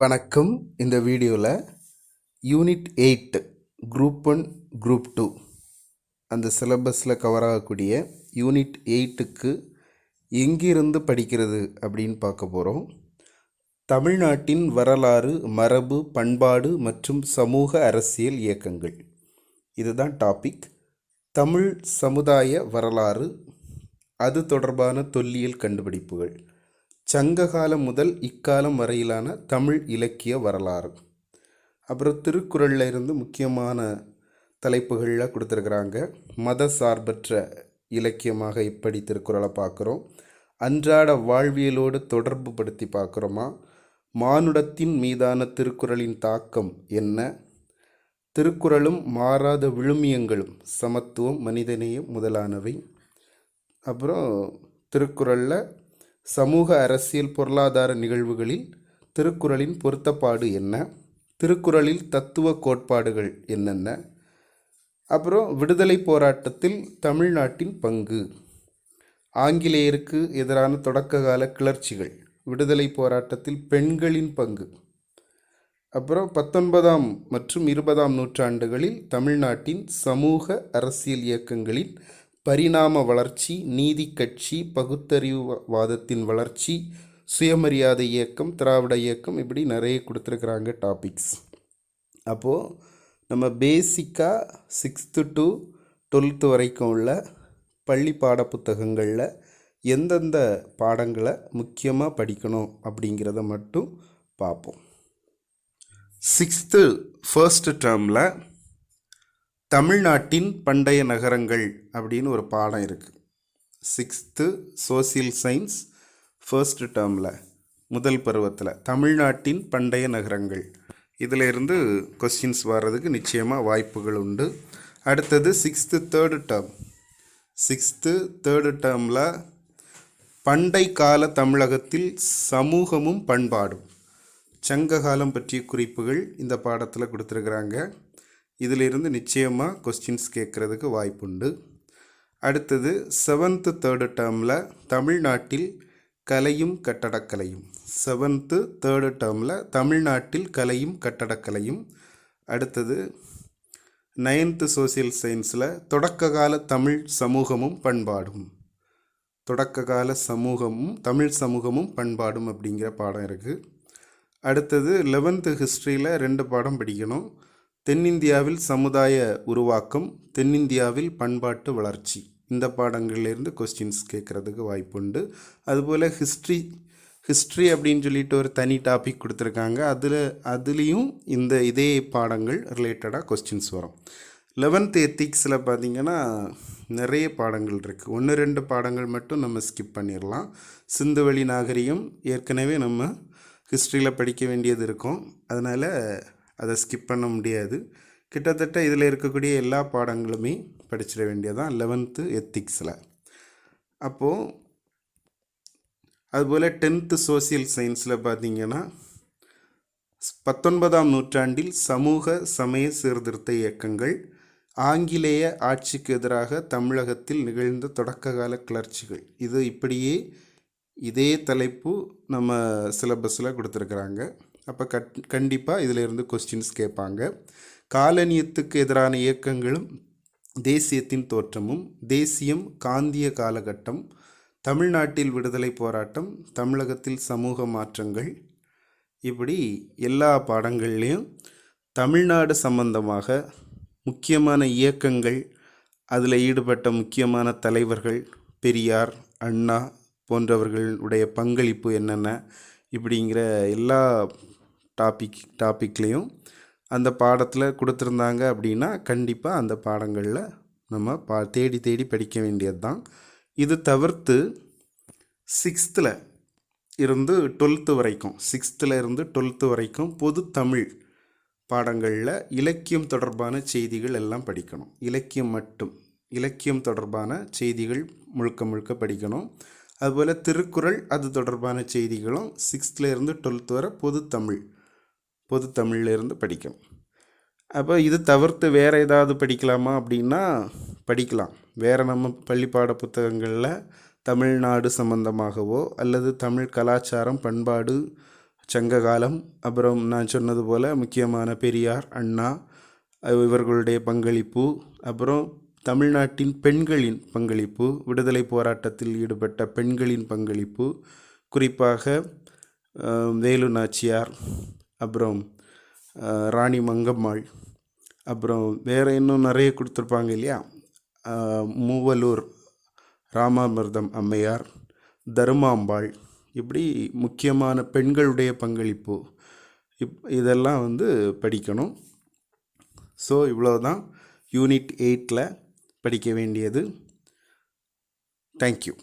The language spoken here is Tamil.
வணக்கம். இந்த வீடியோவில் unit eight group one group two அந்த சிலபஸில் கவர் ஆகக்கூடிய யூனிட் எயிட்டுக்கு எங்கிருந்து படிக்கிறது அப்படின்னு பார்க்க போகிறோம் தமிழ்நாட்டின் வரலாறு மரபு பண்பாடு மற்றும் சமூக அரசியல் இயக்கங்கள். இதுதான் டாபிக் தமிழ் சமுதாய வரலாறு அது தொடர்பான தொல்லியல் கண்டுபிடிப்புகள். சங்ககாலம் முதல் இக்காலம் வரையிலான தமிழ் இலக்கிய வரலாறு. அப்புறம் திருக்குறளில் இருந்து முக்கியமான தலைப்புகளில் கொடுத்துருக்குறாங்க. மத சார்பற்ற இலக்கியமாக இப்படி திருக்குறளை பார்க்குறோம். அன்றாட வாழ்வியலோடு தொடர்பு படுத்தி பார்க்குறோமா? மானுடத்தின் மீதான திருக்குறளின் தாக்கம் என்ன? திருக்குறளும் மாறாத விழுமியங்களும் சமத்துவம் மனிதநேயம் முதலானவை. அப்புறம் திருக்குறளில் சமூக அரசியல் பொருளாதார நிகழ்வுகளில் திருக்குறளின் பொருத்தப்பாடு என்ன? திருக்குறளில் தத்துவ கோட்பாடுகள் என்னென்ன? அப்புறம் விடுதலை போராட்டத்தில் தமிழ்நாட்டின் பங்கு. ஆங்கிலேயருக்கு எதிரான தொடக்ககால கிளர்ச்சிகள் விடுதலை போராட்டத்தில் பெண்களின் பங்கு. அப்புறம் பத்தொன்பதாம் மற்றும் இருபதாம் நூற்றாண்டுகளில் தமிழ்நாட்டின் சமூக அரசியல் இயக்கங்களின் பரிணாம வளர்ச்சி நீதி கட்சி பகுத்தறிவுவாதத்தின் வளர்ச்சி சுயமரியாதை இயக்கம் திராவிட இயக்கம் இப்படி நிறைய கொடுத்துருக்குறாங்க டாபிக்ஸ் அப்போது நம்ம பேசிக்காக சிக்ஸ்த்து டு டுவெல்த்து வரைக்கும் உள்ள பள்ளி பாட புத்தகங்களில் எந்தெந்த பாடங்களை முக்கியமாக படிக்கணும் அப்படிங்கிறத மட்டும் பார்ப்போம். சிக்ஸ்த்து ஃபர்ஸ்ட் டேர்மில் தமிழ்நாட்டின் பண்டைய நகரங்கள் அப்படின்னு ஒரு பாடம் இருக்குது சிக்ஸ்த்து சோசியல் சயின்ஸ் ஃபர்ஸ்ட் டேர்மில் முதல் பருவத்தில் தமிழ்நாட்டின் பண்டைய நகரங்கள். இதில் இருந்து கொஸ்டின்ஸ் வர்றதுக்கு நிச்சயமாக வாய்ப்புகள் உண்டு. அடுத்தது sixth third term sixth third டேர்மில் பண்டை கால தமிழகத்தில் சமூகமும் பண்பாடும். சங்க காலம் பற்றிய குறிப்புகள் இந்த பாடத்தில் கொடுத்துருக்குறாங்க. இதிலிருந்து நிச்சயமாக கொஸ்டின்ஸ் கேட்குறதுக்கு வாய்ப்புண்டு. அடுத்தது செவன்த்து தேர்டு டேர்மில் தமிழ்நாட்டில் கலையும் கட்டடக்கலையும். செவன்த்து தேர்டு டேர்மில் தமிழ்நாட்டில் கலையும் கட்டடக்கலையும். அடுத்தது நைன்த்து சோசியல் சயின்ஸில் தொடக்ககால தமிழ் சமூகமும் பண்பாடும். தொடக்ககால சமூகமும் தமிழ் சமூகமும் பண்பாடும் அப்படிங்கிற பாடம் இருக்குது அடுத்தது லெவன்த்து ஹிஸ்ட்ரியில் ரெண்டு பாடம் படிக்கணும். தென்னிந்தியாவில் சமுதாய உருவாக்கம் தென்னிந்தியாவில் பண்பாட்டு வளர்ச்சி. இந்த பாடங்கள்லேருந்து கொஸ்டின்ஸ் கேட்குறதுக்கு வாய்ப்புண்டு. அதுபோல் ஹிஸ்ட்ரி ஹிஸ்ட்ரி அப்படின்னு சொல்லிட்டு ஒரு தனி டாபிக் கொடுத்துருக்காங்க. அதில் அதுலேயும் இந்த இதே பாடங்கள் ரிலேட்டடாக கொஸ்டின்ஸ் வரும். லெவன்த் எத்திக்ஸில் பார்த்தீங்கன்னா நிறைய பாடங்கள் இருக்குது ஒன்று ரெண்டு பாடங்கள் மட்டும் நம்ம ஸ்கிப் பண்ணிடலாம் சிந்துவெளி நாகரிகம் ஏற்கனவே நம்ம ஹிஸ்ட்ரியில் படிக்க வேண்டியது இருக்கும். அதனால் அதை ஸ்கிப் பண்ண முடியாது. கிட்டத்தட்ட இதில் இருக்கக்கூடிய எல்லா பாடங்களுமே படிச்சிட வேண்டியதான் லெவன்த்து எத்திக்ஸில் அப்போது அதுபோல் டென்த்து சோசியல் சயின்ஸில் பார்த்தீங்கன்னா பத்தொன்பதாம் நூற்றாண்டில் சமூக சமய சீர்திருத்த இயக்கங்கள் ஆங்கிலேய ஆட்சிக்கு எதிராக தமிழகத்தில் நிகழ்ந்த தொடக்ககால கிளர்ச்சிகள். இது இப்படியே இதே தலைப்பு நம்ம சிலபஸில் கொடுத்துருக்குறாங்க. அப்போ கட் கண்டிப்பாக இதிலிருந்து கொஸ்டின்ஸ் கேட்பாங்க. காலனியத்துக்கு எதிரான இயக்கங்களும் தேசியத்தின் தோற்றமும் தேசியம் காந்திய காலகட்டம் தமிழ்நாட்டில் விடுதலை போராட்டம் தமிழகத்தில் சமூக மாற்றங்கள் இப்படி எல்லா பாடங்கள்லேயும் தமிழ்நாடு சம்பந்தமாக முக்கியமான இயக்கங்கள் அதில் ஈடுபட்ட முக்கியமான தலைவர்கள் பெரியார் அண்ணா போன்றவர்களுடைய பங்களிப்பு என்னென்ன இப்படிங்கிற எல்லா டாபிக் டாப்பிக்லேயும் அந்த பாடத்தில் கொடுத்துருந்தாங்க அப்படின்னா கண்டிப்பாக அந்த பாடங்களில் நம்ம பா தேடி தேடி படிக்க வேண்டியது தான் இது தவிர்த்து சிக்ஸ்த்தில் இருந்து டுவெல்த்து வரைக்கும் சிக்ஸ்த்தில் இருந்து டுவெல்த்து வரைக்கும் பொது தமிழ் பாடங்களில் இலக்கியம் தொடர்பான செய்திகள் எல்லாம் படிக்கணும். இலக்கியம் மட்டும் இலக்கியம் தொடர்பான செய்திகள் முழுக்க முழுக்க படிக்கணும். அதுபோல் திருக்குறள் அது தொடர்பான செய்திகளும் சிக்ஸ்த்துலேருந்து டுவெல்த் வரை பொது தமிழ் பொது தமிழ்லேருந்து படிக்கும். அப்போ இது தவிர்த்து வேறு ஏதாவது படிக்கலாமா அப்படின்னா படிக்கலாம். வேறு நம்ம பள்ளிப்பாட புத்தகங்களில் தமிழ்நாடு சம்பந்தமாகவோ அல்லது தமிழ் கலாச்சாரம் பண்பாடு சங்ககாலம் அப்புறம் நான் சொன்னது போல் முக்கியமான பெரியார் அண்ணா இவர்களுடைய பங்களிப்பு அப்புறம் தமிழ்நாட்டின் பெண்களின் பங்களிப்பு விடுதலை போராட்டத்தில் ஈடுபட்ட பெண்களின் பங்களிப்பு குறிப்பாக வேலு நாச்சியார் அப்புறம் ராணி மங்கம்மாள். அப்புறம் வேறு இன்னும் நிறைய கொடுத்துருப்பாங்க இல்லையா? மூவலூர் ராமாமிர்தம் அம்மையார் தருமாம்பாள். இப்படி முக்கியமான பெண்களுடைய பங்களிப்பு. இப் இதெல்லாம் வந்து படிக்கணும். ஸோ இவ்வளோதான் யூனிட் எயிட்டில் படிக்க வேண்டியது. தேங்க்யூ